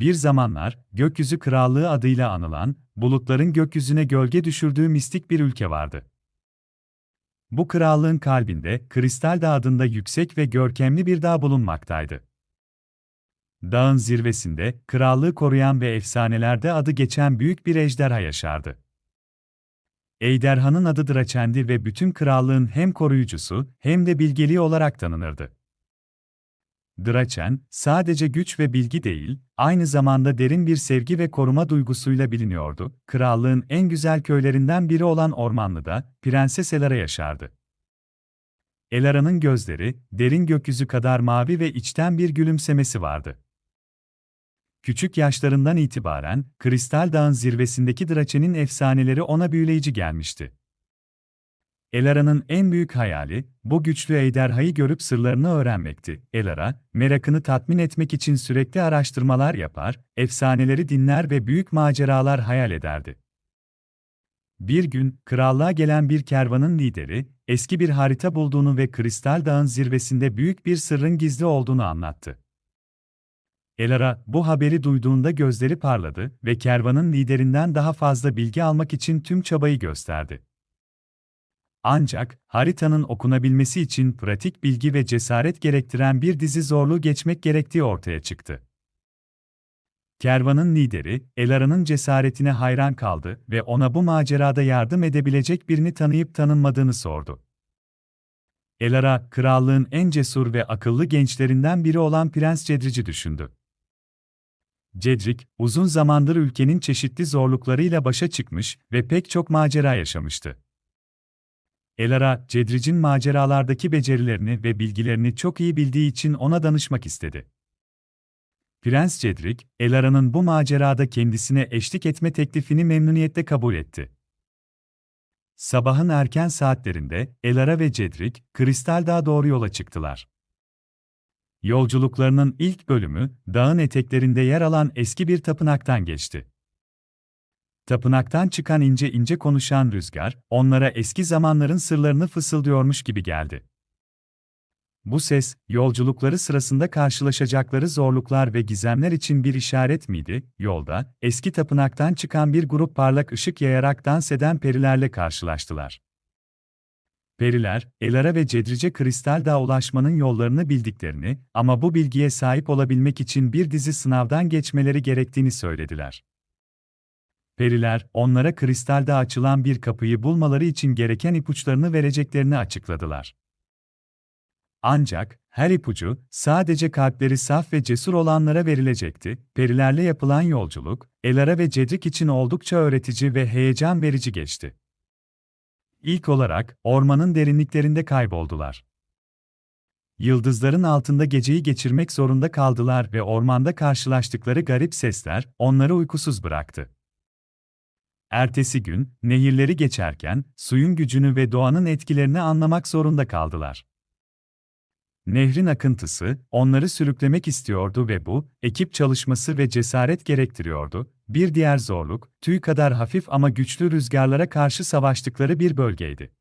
Bir zamanlar, Gökyüzü Krallığı adıyla anılan, bulutların gökyüzüne gölge düşürdüğü mistik bir ülke vardı. Bu krallığın kalbinde, Kristal Dağ adında yüksek ve görkemli bir dağ bulunmaktaydı. Dağın zirvesinde, krallığı koruyan ve efsanelerde adı geçen büyük bir ejderha yaşardı. Ejderhanın adı Draçendi ve bütün krallığın hem koruyucusu hem de bilgeliği olarak tanınırdı. Draçen, sadece güç ve bilgi değil, aynı zamanda derin bir sevgi ve koruma duygusuyla biliniyordu. Krallığın en güzel köylerinden biri olan Ormanlı'da, Prenses Elara yaşardı. Elara'nın gözleri, derin gökyüzü kadar mavi ve içten bir gülümsemesi vardı. Küçük yaşlarından itibaren, Kristal Dağ'ın zirvesindeki Draçen'in efsaneleri ona büyüleyici gelmişti. Elara'nın en büyük hayali, bu güçlü ejderhayı görüp sırlarını öğrenmekti. Elara, merakını tatmin etmek için sürekli araştırmalar yapar, efsaneleri dinler ve büyük maceralar hayal ederdi. Bir gün, krallığa gelen bir kervanın lideri, eski bir harita bulduğunu ve Kristal Dağ'ın zirvesinde büyük bir sırrın gizli olduğunu anlattı. Elara, bu haberi duyduğunda gözleri parladı ve kervanın liderinden daha fazla bilgi almak için tüm çabayı gösterdi. Ancak, haritanın okunabilmesi için pratik bilgi ve cesaret gerektiren bir dizi zorluğu geçmek gerektiği ortaya çıktı. Kervanın lideri, Elara'nın cesaretine hayran kaldı ve ona bu macerada yardım edebilecek birini tanıyıp tanınmadığını sordu. Elara, krallığın en cesur ve akıllı gençlerinden biri olan Prens Cedric'i düşündü. Cedric, uzun zamandır ülkenin çeşitli zorluklarıyla başa çıkmış ve pek çok macera yaşamıştı. Elara, Cedric'in maceralardaki becerilerini ve bilgilerini çok iyi bildiği için ona danışmak istedi. Prens Cedric, Elara'nın bu macerada kendisine eşlik etme teklifini memnuniyetle kabul etti. Sabahın erken saatlerinde Elara ve Cedric, Kristal Dağ'a doğru yola çıktılar. Yolculuklarının ilk bölümü, dağın eteklerinde yer alan eski bir tapınaktan geçti. Tapınaktan çıkan ince ince konuşan rüzgar, onlara eski zamanların sırlarını fısıldıyormuş gibi geldi. Bu ses, yolculukları sırasında karşılaşacakları zorluklar ve gizemler için bir işaret miydi? Yolda, eski tapınaktan çıkan bir grup parlak ışık yayarak dans eden perilerle karşılaştılar. Periler, Elara ve Cedrice Kristal Dağ ulaşmanın yollarını bildiklerini ama bu bilgiye sahip olabilmek için bir dizi sınavdan geçmeleri gerektiğini söylediler. Periler, onlara kristalde açılan bir kapıyı bulmaları için gereken ipuçlarını vereceklerini açıkladılar. Ancak, her ipucu, sadece kalpleri saf ve cesur olanlara verilecekti. Perilerle yapılan yolculuk, Elara ve Cedric için oldukça öğretici ve heyecan verici geçti. İlk olarak, ormanın derinliklerinde kayboldular. Yıldızların altında geceyi geçirmek zorunda kaldılar ve ormanda karşılaştıkları garip sesler, onları uykusuz bıraktı. Ertesi gün, nehirleri geçerken, suyun gücünü ve doğanın etkilerini anlamak zorunda kaldılar. Nehrin akıntısı, onları sürüklemek istiyordu ve bu, ekip çalışması ve cesaret gerektiriyordu. Bir diğer zorluk, tüy kadar hafif ama güçlü rüzgarlara karşı savaştıkları bir bölgeydi.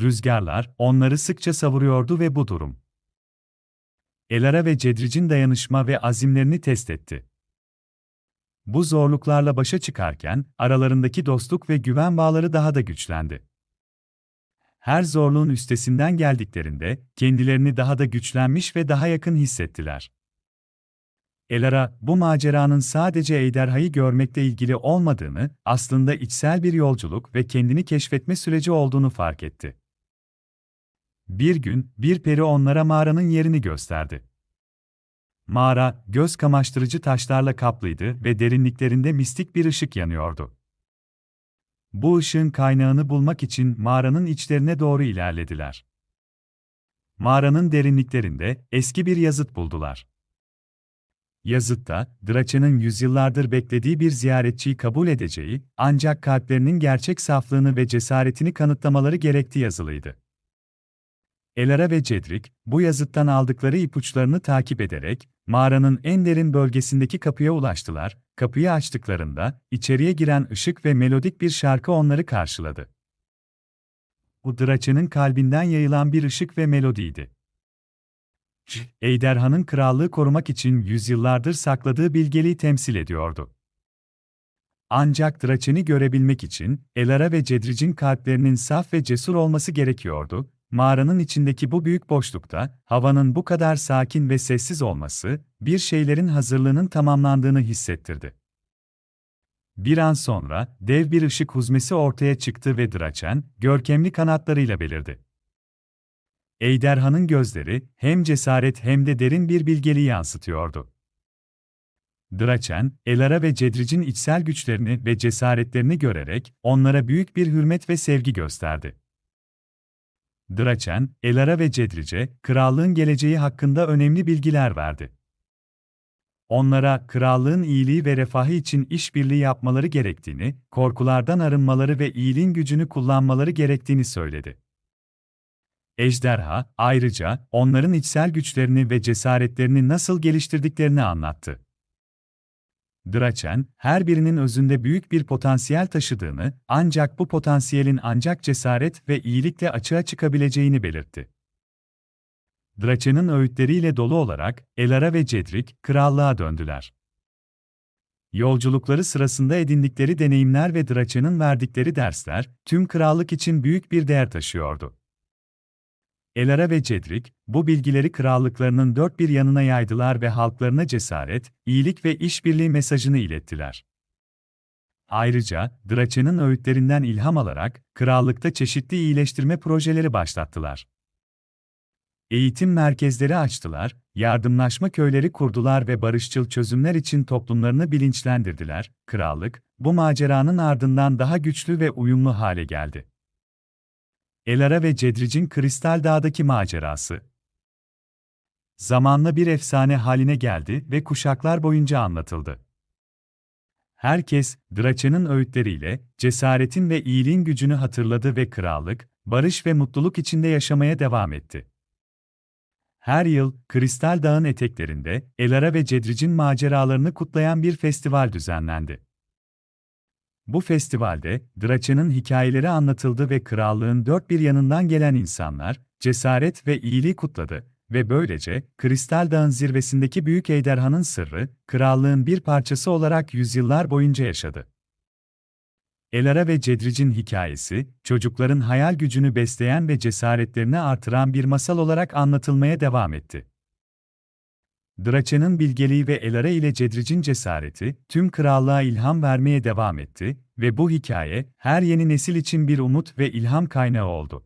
Rüzgarlar, onları sıkça savuruyordu ve bu durum. Elara ve Cedric'in dayanışma ve azimlerini test etti. Bu zorluklarla başa çıkarken, aralarındaki dostluk ve güven bağları daha da güçlendi. Her zorluğun üstesinden geldiklerinde, kendilerini daha da güçlenmiş ve daha yakın hissettiler. Elara, bu maceranın sadece ejderhayı görmekle ilgili olmadığını, aslında içsel bir yolculuk ve kendini keşfetme süreci olduğunu fark etti. Bir gün, bir peri onlara mağaranın yerini gösterdi. Mağara, göz kamaştırıcı taşlarla kaplıydı ve derinliklerinde mistik bir ışık yanıyordu. Bu ışığın kaynağını bulmak için mağaranın içlerine doğru ilerlediler. Mağaranın derinliklerinde eski bir yazıt buldular. Yazıtta, Draça'nın yüzyıllardır beklediği bir ziyaretçiyi kabul edeceği, ancak kalplerinin gerçek saflığını ve cesaretini kanıtlamaları gerektiği yazılıydı. Elara ve Cedric, bu yazıttan aldıkları ipuçlarını takip ederek, mağaranın en derin bölgesindeki kapıya ulaştılar. Kapıyı açtıklarında, içeriye giren ışık ve melodik bir şarkı onları karşıladı. Bu Draça'nın kalbinden yayılan bir ışık ve melodiydi. Ejderhanın krallığı korumak için yüzyıllardır sakladığı bilgeliği temsil ediyordu. Ancak Draçen'i görebilmek için Elara ve Cedric'in kalplerinin saf ve cesur olması gerekiyordu. Mağaranın içindeki bu büyük boşlukta, havanın bu kadar sakin ve sessiz olması, bir şeylerin hazırlığının tamamlandığını hissettirdi. Bir an sonra, dev bir ışık huzmesi ortaya çıktı ve Draçen, görkemli kanatlarıyla belirdi. Ejderhanın gözleri, hem cesaret hem de derin bir bilgeliği yansıtıyordu. Draçen, Elara ve Cedric'in içsel güçlerini ve cesaretlerini görerek, onlara büyük bir hürmet ve sevgi gösterdi. Draçen, Elara ve Cedric'e, krallığın geleceği hakkında önemli bilgiler verdi. Onlara, krallığın iyiliği ve refahı için işbirliği yapmaları gerektiğini, korkulardan arınmaları ve iyiliğin gücünü kullanmaları gerektiğini söyledi. Ejderha, ayrıca, onların içsel güçlerini ve cesaretlerini nasıl geliştirdiklerini anlattı. Draçen, her birinin özünde büyük bir potansiyel taşıdığını, ancak bu potansiyelin ancak cesaret ve iyilikle açığa çıkabileceğini belirtti. Draçen'in öğütleriyle dolu olarak, Elara ve Cedric, krallığa döndüler. Yolculukları sırasında edindikleri deneyimler ve Draçen'in verdikleri dersler, tüm krallık için büyük bir değer taşıyordu. Elara ve Cedric, bu bilgileri krallıklarının dört bir yanına yaydılar ve halklarına cesaret, iyilik ve işbirliği mesajını ilettiler. Ayrıca, Draçen'in öğütlerinden ilham alarak, krallıkta çeşitli iyileştirme projeleri başlattılar. Eğitim merkezleri açtılar, yardımlaşma köyleri kurdular ve barışçıl çözümler için toplumlarını bilinçlendirdiler. Krallık, bu maceranın ardından daha güçlü ve uyumlu hale geldi. Elara ve Cedric'in Kristal Dağ'daki macerası. Zamanla bir efsane haline geldi ve kuşaklar boyunca anlatıldı. Herkes, Draçen'in öğütleriyle, cesaretin ve iyiliğin gücünü hatırladı ve krallık, barış ve mutluluk içinde yaşamaya devam etti. Her yıl, Kristal Dağ'ın eteklerinde, Elara ve Cedric'in maceralarını kutlayan bir festival düzenlendi. Bu festivalde, Draçen'in hikayeleri anlatıldı ve krallığın dört bir yanından gelen insanlar, cesaret ve iyiliği kutladı ve böylece, Kristal Dağ'ın zirvesindeki Büyük Ejderhanın sırrı, krallığın bir parçası olarak yüzyıllar boyunca yaşadı. Elara ve Cedric'in hikayesi, çocukların hayal gücünü besleyen ve cesaretlerini artıran bir masal olarak anlatılmaya devam etti. Draçen'in bilgeliği ve Elara ile Cedric'in cesareti, tüm krallığa ilham vermeye devam etti ve bu hikaye, her yeni nesil için bir umut ve ilham kaynağı oldu.